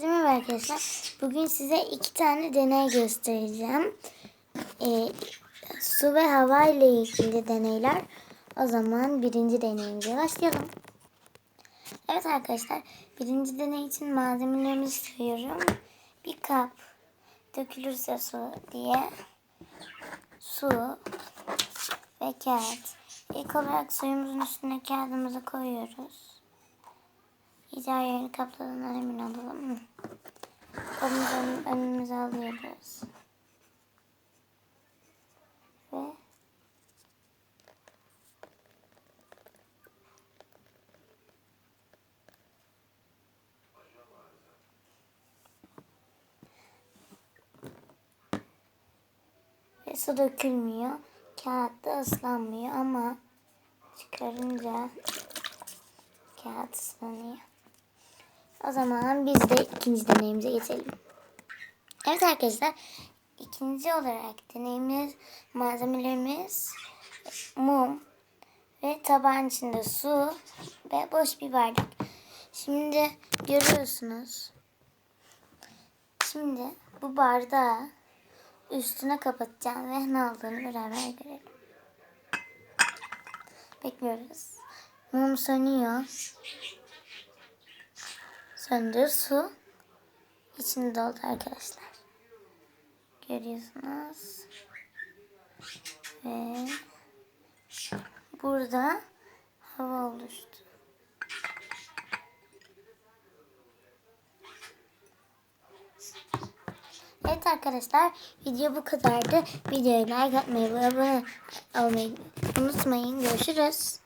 Merhaba arkadaşlar. Bugün size iki tane deney göstereceğim. Ee, su ve hava ile ilgili deneyler. O zaman birinci deneyimize başlayalım. Evet arkadaşlar. Birinci deney için malzemelerimizi sayıyorum. Bir kap dökülürse su diye su ve kağıt. İlk olarak suyumuzun üstüne kağıdımızı koyuyoruz. Her yerini kapladığından emin olalım. Kolumuzu ön- önümüze alıyoruz. Ve ve su dökülmüyor. Kağıt da ıslanmıyor ama çıkarınca kağıt ıslanıyor. O zaman biz de ikinci deneyimize geçelim. Evet arkadaşlar. ikinci olarak deneyimiz malzemelerimiz mum ve tabağın içinde su ve boş bir bardak. Şimdi görüyorsunuz. Şimdi bu bardağı üstüne kapatacağım ve ne olduğunu beraber görelim. Bekliyoruz. Mum sönüyor. Söndür su içinde doldu arkadaşlar. Görüyorsunuz. Ve burada hava oluştu. Evet arkadaşlar video bu kadardı. Videoyu like atmayı ve abone olmayı unutmayın. Görüşürüz.